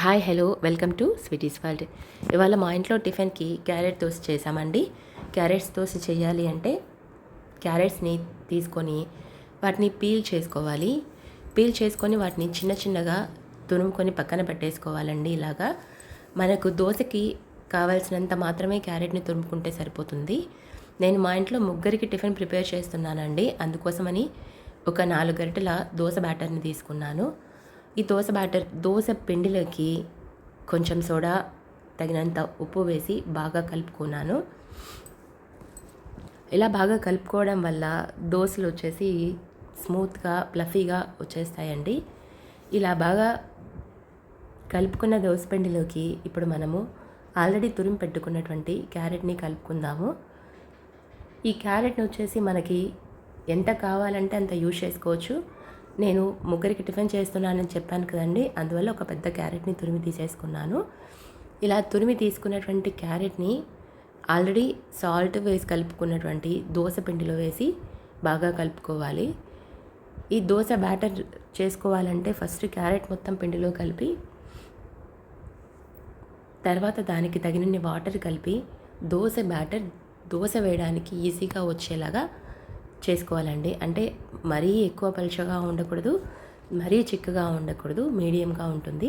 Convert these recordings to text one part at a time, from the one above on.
Hi hello welcome to sweeties world ఇవాళ మా ఇంట్లో టిఫిన్కి క్యారెట్ దోశ చేసామండి క్యారెట్స్ దోశ చేయాలి అంటే క్యారెట్స్ని తీసుకొని వాటిని పీల్ చేసుకోవాలి. పీల్ చేసుకొని వాటిని చిన్న చిన్నగా తురుముకొని పక్కన పెట్టేసుకోవాలండి ఇలాగా. మనకు దోశకి కావాల్సినంత మాత్రమే క్యారెట్ని తురుముకుంటే సరిపోతుంది. నేను మా ఇంట్లో ముగ్గురికి టిఫిన్ ప్రిపేర్ చేస్తున్నానండి. అందుకోసమని ఒక నాలుగు గంటల దోశ బ్యాటర్ని తీసుకున్నాను. ఈ దోశ బ్యాటర్ దోశ పిండిలోకి కొంచెం సోడా తగినంత ఉప్పు వేసి బాగా కలుపుకున్నాను. ఇలా బాగా కలుపుకోవడం వల్ల దోశలు వచ్చేసి స్మూత్గా ప్లఫీగా వచ్చేస్తాయండి. ఇలా బాగా కలుపుకున్న దోశ పిండిలోకి ఇప్పుడు మనము ఆల్రెడీ తురిమి పెట్టుకున్నటువంటి క్యారెట్ని కలుపుకుందాము. ఈ క్యారెట్ని వచ్చేసి మనకి ఎంత కావాలంటే అంత యూజ్ చేసుకోవచ్చు. నేను ముగ్గురికి టిఫిన్ చేస్తున్నానని చెప్పాను కదండి. అందువల్ల ఒక పెద్ద క్యారెట్ని తురిమి తీసేసుకున్నాను. ఇలా తురిమి తీసుకున్నటువంటి క్యారెట్ని ఆల్రెడీ సాల్ట్ వేసి కలుపుకున్నటువంటి దోశ పిండిలో వేసి బాగా కలుపుకోవాలి. ఈ దోశ బ్యాటర్ చేసుకోవాలంటే ఫస్ట్ క్యారెట్ మొత్తం పిండిలో కలిపి తర్వాత దానికి తగినన్ని వాటర్ కలిపి దోశ బ్యాటర్ దోశ వేయడానికి ఈజీగా వచ్చేలాగా చేసుకోవాలండి. అంటే మరీ ఎక్కువ పలుచగా ఉండకూడదు మరీ చిక్కగా ఉండకూడదు మీడియంగా ఉంటుంది.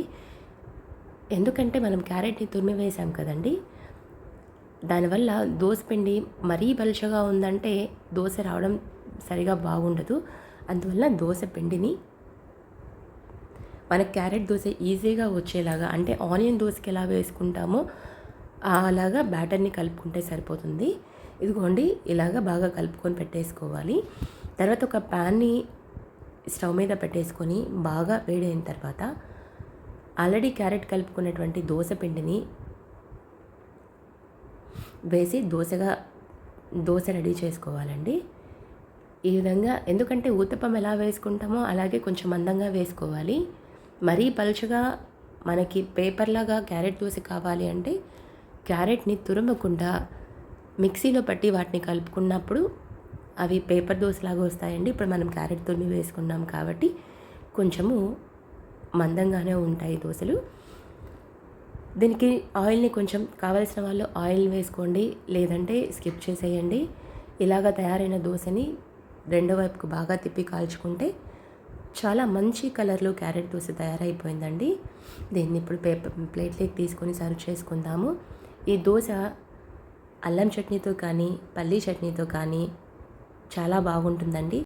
ఎందుకంటే మనం క్యారెట్ని తురిమి వేసాం కదండి దానివల్ల దోశ పిండి మరీ పలుచగా ఉందంటే దోశ రావడం సరిగా బాగుండదు. అందువల్ల దోశ పిండిని మన క్యారెట్ దోశ ఈజీగా వచ్చేలాగా అంటే ఆనియన్ దోశకి ఎలా వేసుకుంటామో అలాగా బ్యాటర్ని కలుపుకుంటే సరిపోతుంది. ఇదిగోండి ఇలాగ బాగా కలుపుకొని పెట్టేసుకోవాలి. తర్వాత ఒక ప్యాన్ని స్టవ్ మీద పెట్టేసుకొని బాగా వేడైన తర్వాత ఆల్రెడీ క్యారెట్ కలుపుకున్నటువంటి దోశ పిండిని వేసి దోశగా దోశ రెడీ చేసుకోవాలండి. ఈ విధంగా ఎందుకంటే ఊతప్పం ఎలా వేసుకుంటామో అలాగే కొంచెం మందంగా వేసుకోవాలి. మరీ పలుచగా మనకి పేపర్లాగా క్యారెట్ దోశ కావాలి అంటే క్యారెట్ని తురుమకుండా మిక్సీలో పట్టి వాటిని కలుపుకున్నప్పుడు అవి పేపర్ దోశలాగా వస్తాయండి. ఇప్పుడు మనం క్యారెట్ తురిమి వేసుకున్నాం కాబట్టి కొంచెము మందంగానే ఉంటాయి దోశలు. దీనికి ఆయిల్ని కొంచెం కావలసిన వాళ్ళు ఆయిల్ వేసుకోండి లేదంటే స్కిప్ చేసేయండి. ఇలాగ తయారైన దోశని రెండో వైపుకు బాగా తిప్పి కాల్చుకుంటే చాలా మంచి కలర్లో క్యారెట్ దోశ తయారైపోయిందండి. దీన్ని ఇప్పుడు పేపర్ ప్లేట్లోకి తీసుకొని సర్వ్ చేసుకుందాము. ఈ దోశ అల్లం చట్నీతో కానీ పల్లీ చట్నీతో కానీ చాలా బాగుంటుందండి.